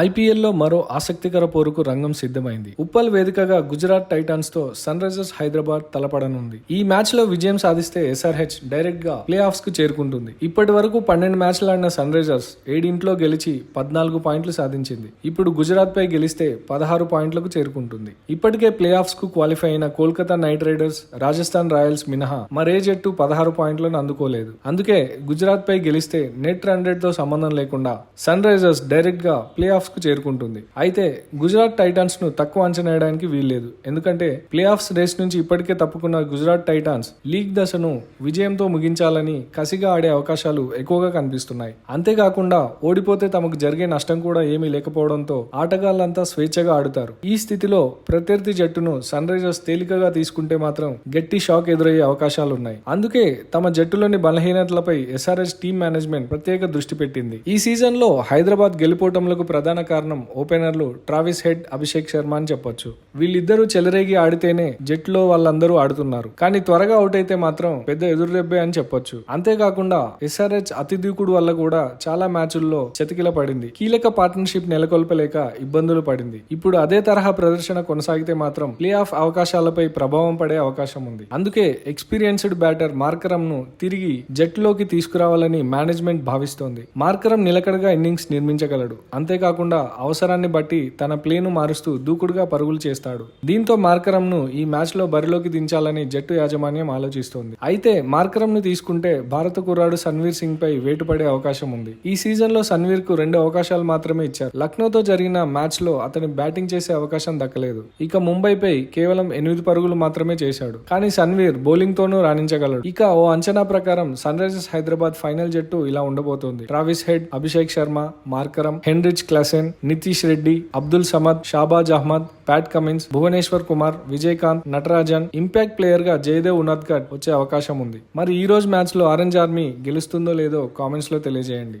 ఐపీఎల్లో మరో ఆసక్తికర పోరుకు రంగం సిద్ధమైంది. ఉప్పల్ వేదికగా గుజరాత్ టైటాన్స్తో సన్ రైజర్స్ హైదరాబాద్ తలపడనుంది. ఈ మ్యాచ్లో విజయం సాధిస్తే ఎస్ఆర్హెచ్ డైరెక్ట్గా ప్లే ఆఫ్స్కు చేరుకుంటుంది. ఇప్పటి వరకు పన్నెండు మ్యాచ్లు ఆడిన సన్ రైజర్స్ ఏడింట్లో గెలిచి పద్నాలుగు పాయింట్లు సాధించింది. ఇప్పుడు గుజరాత్ పై గెలిస్తే పదహారు పాయింట్లకు చేరుకుంటుంది. ఇప్పటికే ప్లే ఆఫ్స్కు క్వాలిఫై అయిన Kolkata Knight Riders Rajasthan Royals మినహా మరే జట్టు పదహారు పాయింట్లను అందుకోలేదు. అందుకే గుజరాత్ పై గెలిస్తే నెట్ రన్తో సంబంధం లేకుండా సన్ రైజర్స్ డైరెక్ట్గా ప్లే ఆఫ్ కు చేరుకుంటుంది. అయితే గుజరాత్ టైటాన్స్ను తక్కువ అంచనా వేయడానికి వీల్లేదు ఎందుకంటే ప్లే ఆఫ్స్ రేస్ నుంచి ఇప్పటికే తప్పుకున్న గుజరాత్ టైటాన్స్ లీగ్ దశను విజయంతో ముగించాలని కసిగా ఆడే అవకాశాలు ఎక్కువగా కనిపిస్తున్నాయి. అంతేకాకుండా ఓడిపోతే తమకు జరిగే నష్టం కూడా ఏమీ లేకపోవడంతో ఆటగాళ్ళంతా స్వేచ్ఛగా ఆడుతారు. ఈ స్థితిలో ప్రత్యర్థి జట్టును సన్ రైజర్స్ తేలికగా తీసుకుంటే మాత్రం గట్టి షాక్ ఎదురయ్యే అవకాశాలు ఉన్నాయి అందుకే తమ జట్టులోని బలహీనతలపై ఎస్ఆర్ఎస్ టీమ్ మేనేజ్మెంట్ ప్రత్యేక దృష్టి పెట్టింది. ఈ సీజన్లో హైదరాబాద్ గెలుపోటములకు ప్రధాన కారణం ఓపెనర్లు ట్రావిస్ హెడ్ అభిషేక్ శర్మ అని చెప్పొచ్చు. వీళ్ళిద్దరూ చెలరేగి ఆడితేనే జట్లో వాళ్ళందరూ ఆడుతున్నారు. కానీ త్వరగా అవుట్ అయితే మాత్రం పెద్ద ఎదురుదెబ్బే అని చెప్పొచ్చు. అంతేకాకుండా ఎస్ఆర్హెచ్ అతి వల్ల కూడా చాలా మ్యాచుల్లో చతికిల పడింది. కీలక పార్ట్నర్షిప్ నెలకొల్పలేక ఇబ్బందులు పడింది. ఇప్పుడు అదే తరహా ప్రదర్శన కొనసాగితే మాత్రం ప్లే ఆఫ్ అవకాశాలపై ప్రభావం పడే అవకాశం ఉంది. అందుకే ఎక్స్పీరియన్స్డ్ బ్యాటర్ మార్కరం ను తిరిగి జట్లోకి తీసుకురావాలని మేనేజ్మెంట్ భావిస్తోంది. మార్కరం నిలకడగా ఇన్నింగ్స్ నిర్మించగలడు. అంతేకాకుండా అవసరాన్ని బట్టి తన ప్లేను మారుస్తూ దూకుడుగా పరుగులు చేస్తాడు. దీంతో మార్కరంను ఈ మ్యాచ్లో బరిలోకి దించాలని జట్టు యాజమాన్యం ఆలోచిస్తోంది. అయితే మార్కరంను తీసుకుంటే భారత కుర్రాడు సన్వీర్ సింగ్ పై వేటుపడే అవకాశం ఉంది. ఈ సీజన్లో సన్వీర్కు రెండు అవకాశాలు మాత్రమే ఇచ్చారు. లక్నోతో జరిగిన మ్యాచ్లో అతని బ్యాటింగ్ చేసే అవకాశం దక్కలేదు. ఇక ముంబైపై కేవలం ఎనిమిది పరుగులు మాత్రమే చేశాడు. కానీ సన్వీర్ బౌలింగ్ తోనూ రాణించగలడు. ఇక ఓ అంచనా ప్రకారం సన్ రైజర్స్ హైదరాబాద్ ఫైనల్ జట్టు ఇలా ఉండబోతోంది. Travis Head Abhishek Sharma Markram Heinrich Klaasen Nitish Reddy Abdul Samad Shahbaz Ahmed Pat Cummins Bhuvneshwar Kumar Vijayakanth Natarajan impact ప్లేయర్గా జయదేవ్ ఉన్నద్గఢ్ వచ్చే అవకాశం ఉంది. మరి ఈ రోజు మ్యాచ్లో ఆరెంజ్ ఆర్మీ గెలుస్తుందో లేదో కామెంట్స్లో తెలియజేయండి.